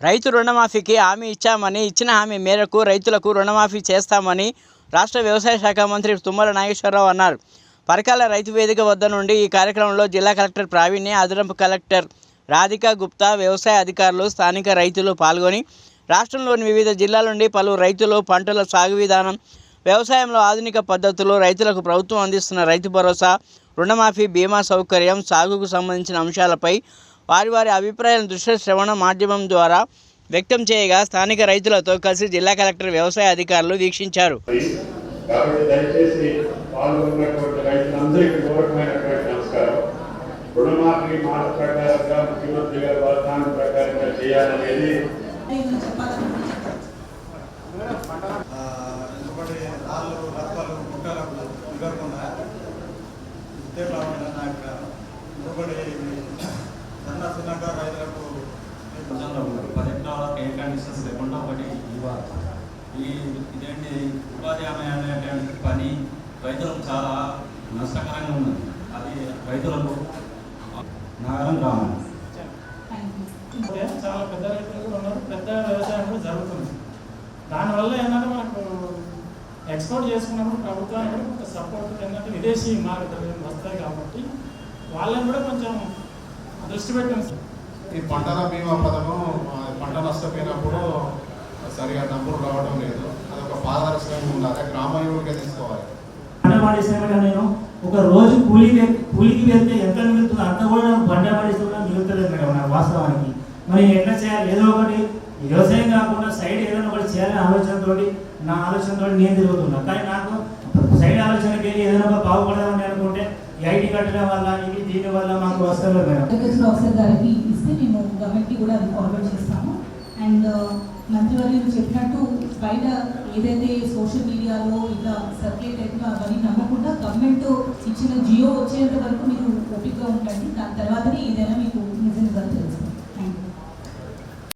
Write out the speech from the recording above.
రైతు రుణమాఫీకి హామీ ఇచ్చామని ఇచ్చిన హామీ మేరకు రైతులకు రుణమాఫీ చేస్తామని రాష్ట్ర వ్యవసాయ శాఖ మంత్రి తుమ్మల నాగేశ్వరరావు అన్నారు. పరకాల రైతు వేదిక వద్ద నుండి ఈ కార్యక్రమంలో జిల్లా కలెక్టర్ ప్రావీణ్య అదనపు కలెక్టర్ రాధిక గుప్తా వ్యవసాయ అధికారులు స్థానిక రైతులు పాల్గొని రాష్ట్రంలోని వివిధ జిల్లాల నుండి పలు రైతులు పంటల సాగు విధానం వ్యవసాయంలో ఆధునిక పద్ధతులు రైతులకు ప్రభుత్వం అందిస్తున్న రైతు భరోసా రుణమాఫీ బీమా సౌకర్యం సాగుకు సంబంధించిన అంశాలపై వారి వారి అభిప్రాయాలను దృశ్య శ్రవణ మాధ్యమం ద్వారా వ్యక్తం చేయగా స్థానిక రైతులతో కలిసి జిల్లా కలెక్టర్ వ్యవసాయ అధికారులు వీక్షించారు. కాబట్టి దయచేసి పాల్గొన్నటువంటి రైతులందరికీ గౌరవమైనటువంటి నమస్కారం. రుణమాఫీ మాట ప్రకారంగా ముఖ్యమంత్రి గారి వాగ్దానం ప్రకారంగా చేయాలనేది ఆ, ఇంకొకటి రాళ్ళు రైతులకు కొంచెంలో ఉన్నారు కండిషన్స్ లేకుండా ఒకటి ఇవ్వాలి. ఈ ఇదేంటి ఉపాధి హామీ అనేటువంటి పని రైతులకు చాలా నష్టకరంగా ఉన్నది. అది రైతులకు నగరం గ్రామం. చాలా పెద్ద రైతులు కూడా ఉన్నారు. పెద్ద వ్యవసాయం కూడా జరుగుతుంది. దానివల్ల ఏంటంటే మనకు ఎక్స్పోర్ట్ చేసుకున్నప్పుడు ప్రభుత్వానికి కూడా కొంత సపోర్ట్ ఏంటంటే విదేశీ మార్కెట్ వస్తాయి కాబట్టి వాళ్ళని కూడా కొంచెం దృష్టి పెట్టి. ఈ పంటల బీమా పథకం పంట నష్టపోయినప్పుడు సరిగా డబ్బులు రావడం లేదు. అదొక పారదర్శకంగా ఉండాలి. గ్రామీణులకే తీసుకోవాలి. పంట నేను. ఒక రోజు కూలీ కూలీకి వెళ్తే ఎంత మిగులుతుందో అంత కూడా నాకు పంట పండిస్తే కూడా మిగులుతలేదు మేడం నాకు వాస్తవానికి. మరి ఎట్లా చేయాలి? ఏదో ఒకటి. వ్యవసాయం కాకుండా సైడ్ ఏదైనా ఒకటి చేయాలనే ఆలోచనతో నా ఆలోచనతో నేను తిరుగుతున్నా. కానీ నాకు సైడ్ ఆలోచనకి ఏదైనా ఒక ఈ కట్టడం వల్ల ఇది దీని వల్ల మాకు వస్తలేదు మేడం. ఒకసారి గారికి ఇస్తే మేము గవర్నమెంట్కి కూడా అది ఫార్వర్డ్ చేస్తాము. అండ్ మంత్రివర్యులు చెప్పినట్టు బయట ఏదైతే సోషల్ మీడియాలో ఇలా సర్క్యులేట్ అవుతుందో అవన్నీ నమ్మకుండా గవర్నమెంట్ ఇచ్చిన జియో వచ్చేంత వరకు మీరు ఓపికగా ఉండండి. దాని